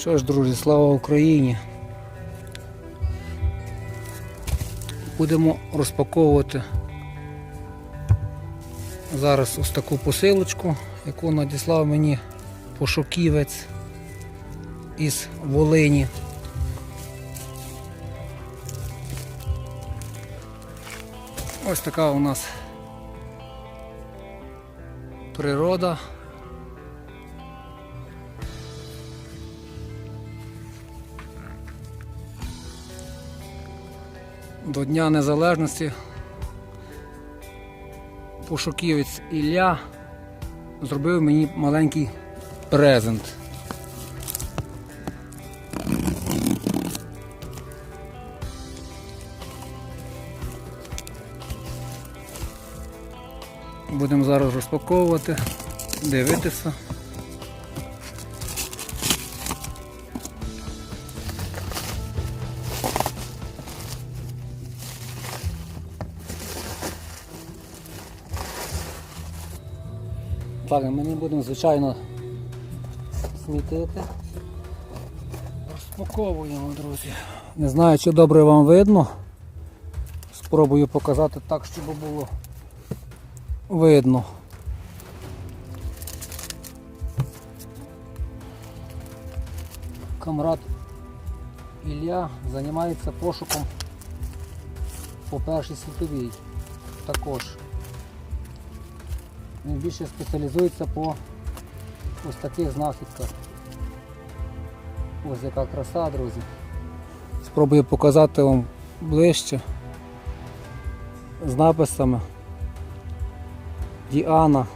Що ж, друзі, слава Україні. Будемо розпаковувати зараз ось таку посилочку, яку надіслав мені пошуківець із Волині. Ось така у нас природа. До Дня Незалежності пошуківець Ілля зробив мені маленький презент. Будемо зараз розпаковувати, дивитися. Так, ми не будемо, звичайно, смітити. Розпаковуємо, друзі. Не знаю, чи добре вам видно. Спробую показати так, щоб було видно. Камрад Ілля займається пошуком по першій світовій також. Він більше спеціалізується по ось таких знахідках. Ось яка краса, друзі. Спробую показати вам ближче з написами. Діана.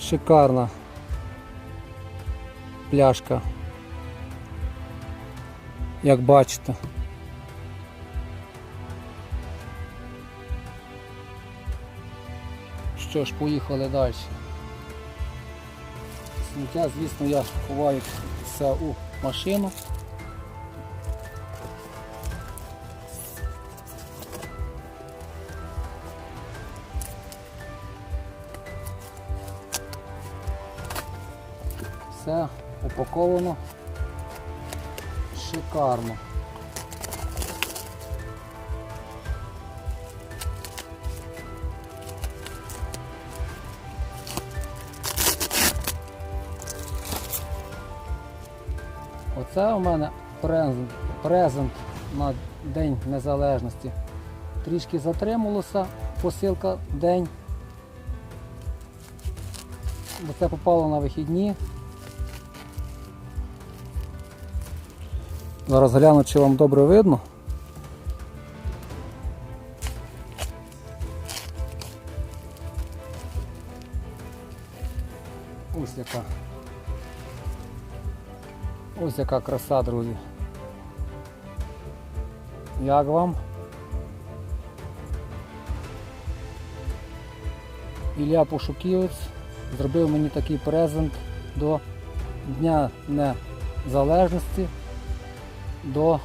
Шикарна пляшка. Як бачите. Що ж, поїхали далі. Сміття, звісно, я ховаю все у машину. Все упаковано шикарно. Оце у мене презент, презент на День Незалежності. Трішки затрималося, посилка день. Бо це попало на вихідні. Зараз гляну, чи вам добре видно. Ось яка. Ось яка краса, друзі. Як вам? Ілля Пошуківець зробив мені такий презент до Дня Незалежності до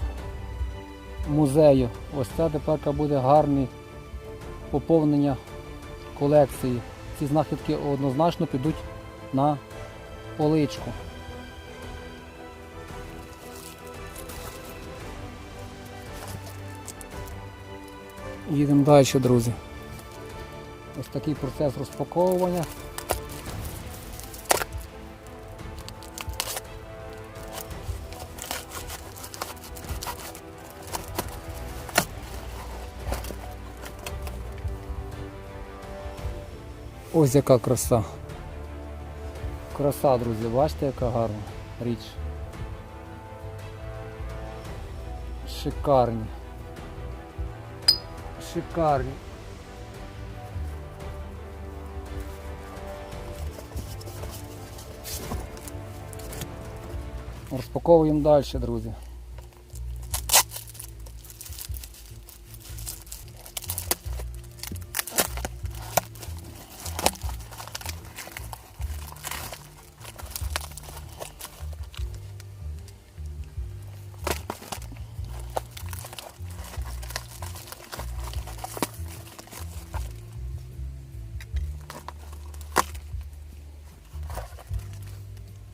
музею. Ось це тепер буде гарне поповнення колекції. Ці знахідки однозначно підуть на поличку. Їдемо далі, друзі. Ось такий процес розпаковування. Ось яка краса. Краса, друзі, бачите, яка гарна річ. Шикарні. Шикарні. Розпаковуємо далі, друзі.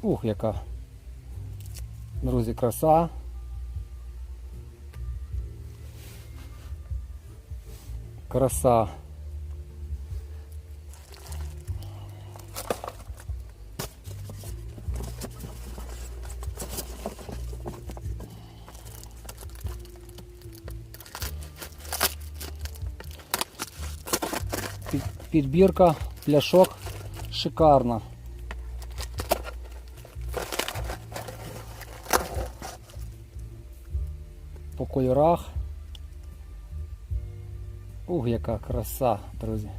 Ух, яка. Друзі, краса. Краса. Підбірка пляшок шикарна. Кольорах. Ух, яка краса, друзі.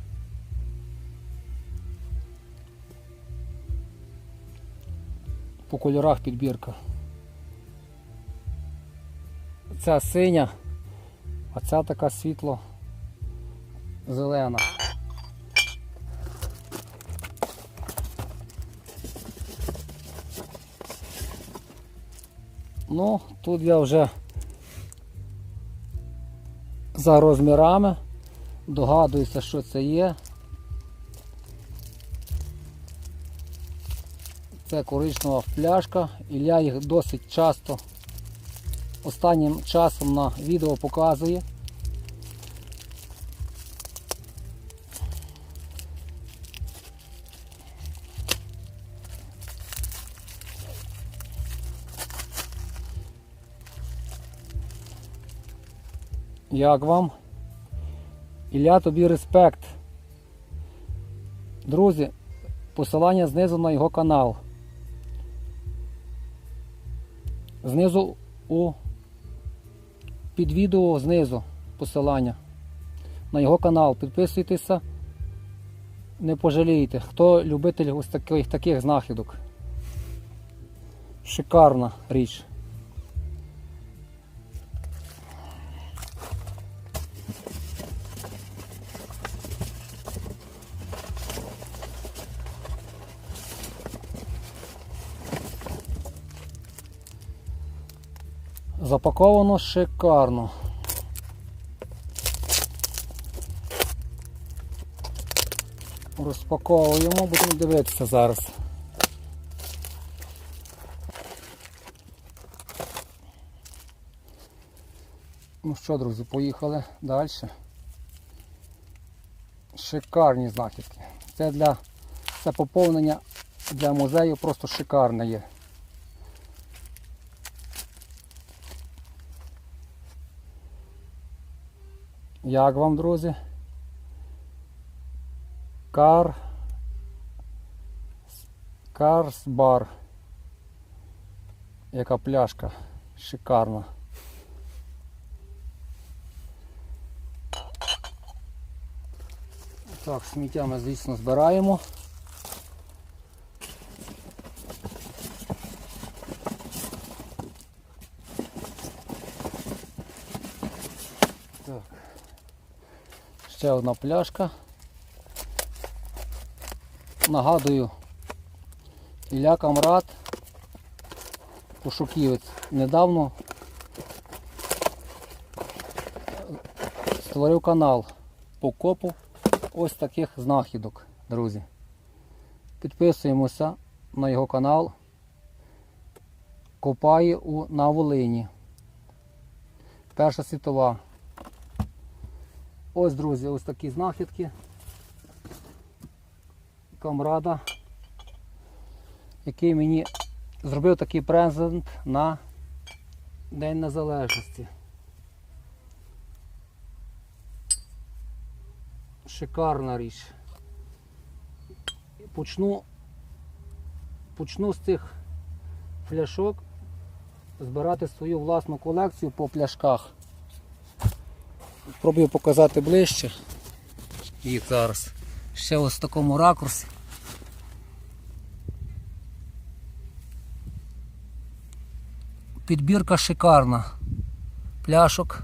По кольорах підбірка. Ця синя, а ця така світло зелена. Ну, тут я вже за розмірами догадуюся, що це є. Це коричнева пляшка, Ілля їх досить часто останнім часом на відео показує. Як вам? Ілля, тобі респект. Друзі, посилання знизу на його канал. Знизу у під відео знизу посилання на його канал. Підписуйтеся, не пожалієте. Хто любитель ось таких, таких знахідок. Шикарна річ. Запаковано шикарно. Розпаковуємо, будемо дивитися зараз. Ну що, друзі, поїхали далі. Шикарні знахідки. Це для це поповнення для музею просто шикарне є. Як вам, друзі? Кар. Карсбар. Яка пляшка. Шикарна. Так, сміття ми, звісно, збираємо. Ще одна пляшка. Нагадую, Ілля Камрад, пошуківець, недавно створив канал по копу ось таких знахідок, друзі. Підписуємося на його канал. Копає у на Волині. Перша світова. Ось, друзі, ось такі знахідки. Камрада, який мені зробив такий презент на День Незалежності. Шикарна річ. Почну, почну з цих пляшок збирати свою власну колекцію по пляшках. Спробую показати ближче їх зараз. Ще ось в такому ракурсі. Підбірка шикарна. Пляшок